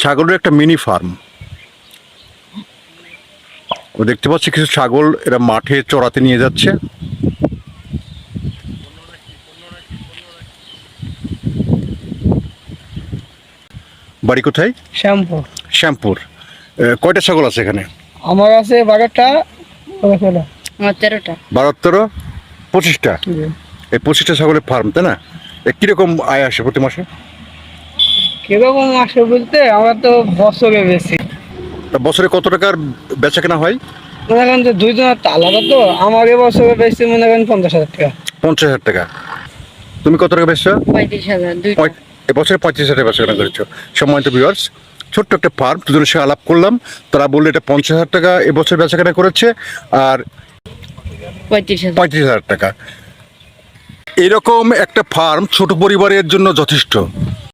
ছাগলের একটা mini farm. দেখতে পাচ্ছি কিছু ছাগল এরা মাঠে চড়াতে নিয়ে যাচ্ছে। বাড়ি কোথায়? শ্যাম্পু শ্যামপুর। কয়টা ছাগল আছে এখানে? আমার আছে বারোটা তেরোটা। বারো তেরো পঁচিশটা এই পঁচিশটা ছাগলের ফার্ম তাই না? কীরকম আয় আসে প্রতি মাসে? কীরকম আসে বলতে আমরা তো বছরে বেশি। তা বছরে কত টাকার বেচা কেনা হয়? মনে করেন যে দুইজনের তো আলাদা তো আমার এবছরে বেশি মনে করেন পঞ্চাশ হাজার টাকা। পঞ্চাশ হাজার টাকা। তুমি কত টাকা বেচছো? পঁয়ত্রিশ হাজার এবছরে পঁয়ত্রিশ হাজার বেচা কেনা করেছ। সম্মানিত ভিউয়ার্স ছোট্ট একটা ফার্ম দুজনের সঙ্গে আলাপ করলাম। তারা বলল এটা পঞ্চাশ হাজার টাকা এবছর বেচা কেনা করেছে আর পঁয়ত্রিশ পঁয়ত্রিশ হাজার টাকা। এরকম একটা ফার্ম ছোট পরিবারের জন্য যথেষ্ট।